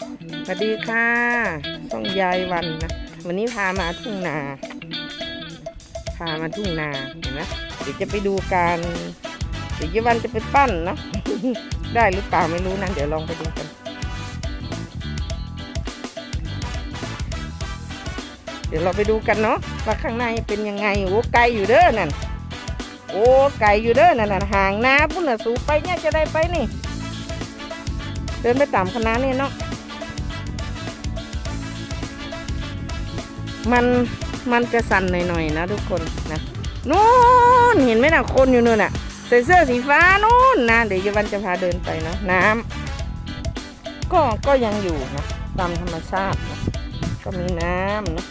สวัสดีค่ะช่องยายวันนะ วันนี้พามาทุ่งนา พามาทุ่งนาเห็นไหมเดี๋ยวจะไปดูการเดี๋ยวยายวันจะไปปั้นเนาะได้หรือเปล่าไม่รู้นะเดี๋ยวลองไปดูกัน เดี๋ยวเราไปดูกันเนาะว่าข้างในเป็นยังไงโอ้ไกลอยู่เด้อนั่นโอ้ไกลอยู่เด้อนั่นน่ะห่างนาพุ่นน่ะสูงไปเนี่ยจะได้ไปนี่ เดินไปตามคณะนี่เนาะ มันมันจะสั่นหน่อยๆนะทุกคนนะนู่นเห็นไหมนะคนอยู่นู่นน่ะใส่เสื้อสีฟ้านู่นนะเดี๋ยวจะวันจะพาเดินไปเนาะน้ำก็ก็ยังอยู่นะตามธรรมชาตินะก็มีน้ำนะ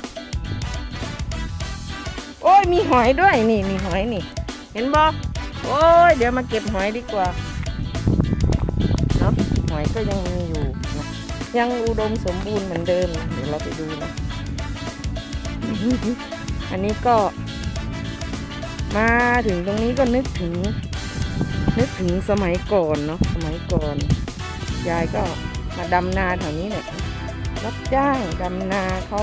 โอ้ยมีหอยด้วยนี่มีหอยนี่ เห็นบอกโอ้ยเดี๋ยวมาเก็บหอยดีกว่าเนาะหอยก็ยังมีอยู่นะยังอุดมสมบูรณ์เหมือนเดิมนะเดี๋ยวเราไปดูนะ อันนี้ก็ มาถึงตรงนี้ก็นึกถึง นึกถึงสมัยก่อนเนาะสมัยก่อน ยายก็มาดำนาแถวนี้เนี่ยรับจ้างดำนาเขา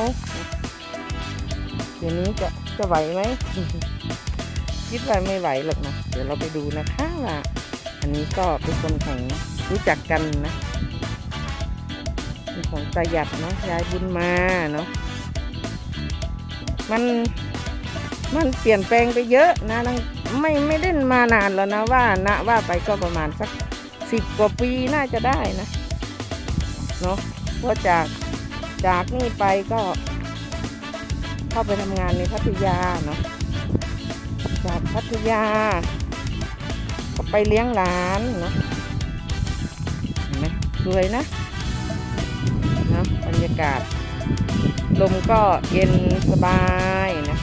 เดี๋ยวนี้จะจะไหวไหมคิดว่าไม่ไหวหรอกนะเดี๋ยวเราไปดูนะคะว่าอันนี้ก็เป็นคนของรู้จักกันนะเป็นของตาหยัดเนาะยายบุญมาเนาะ มันมันเปลี่ยนแปลงไปเยอะนะไม่ไม่ได้มานานแล้วนะว่านะว่าไปก็ประมาณสักสิบกว่าปีน่าจะได้นะเนาะเพราะจากจากนี่ไปก็ เข้าไปทำงานในพัทยาเนาะจากพัทยา ก็ไปเลี้ยงหลานเนาะเห็นไหมสวยนะเนาะบรรยากาศ ลมก็เย็นสบายนะ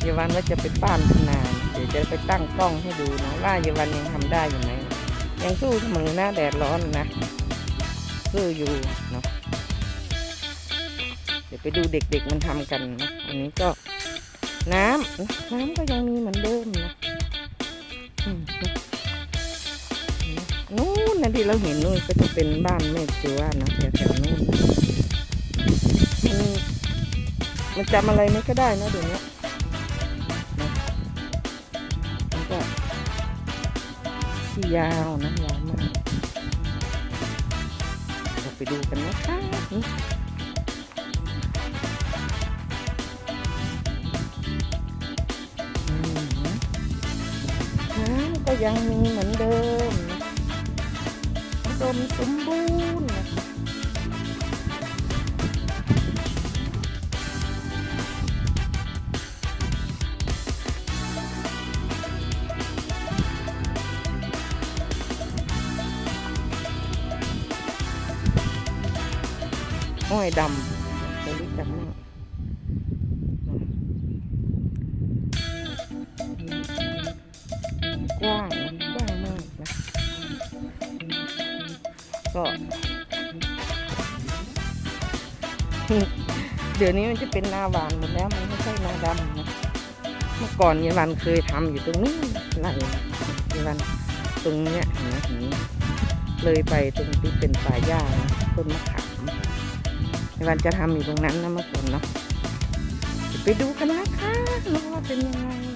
เยาวันว่าจะไปป้านทุ่งนาเดี๋ยวจะไปตั้งกล้องให้ดูนะว่าเยาวันยังทำได้อยู่ไหมยังสู้เสมอหน้าแดดร้อนนะสู้อยู่เนาะเดี๋ยวไปดูเด็กๆมันทำกันนะอันนี้ก็น้ำนะน้ำก็ยังมีเหมือนเดิมนะอืมนะ นู่นนะที่เราเห็นนู่นก็จะเป็นบ้านแม่จัวนะแถวๆนู่นมันจำอะไรไม่ก็ได้นะเดี๋ยวนี้มันก็ที่ยาวนะยาวมากเราไปดูกันนะคะก็ยังมีเหมือนเดิม ดมสมบูรณ์อ้อยดำเคยรู้จักไหมก ก็ เดี๋ยวนี้มันจะเป็นนาหวานหมดแล้วมันไม่ใช่นาดำนะเมื่อก่อนยายวันเคยทำอยู่ตรงนู้นไร่ยายวันตรงเนี้ยเห็นไหมเห็นเลยไปตรงที่เป็นป่าหญ้านะต้นมะขามในวันจะทำอยู่ตรงนั้นนะเมื่อก่อนเนาะไปดูกันนะคะว่าเป็นยังไง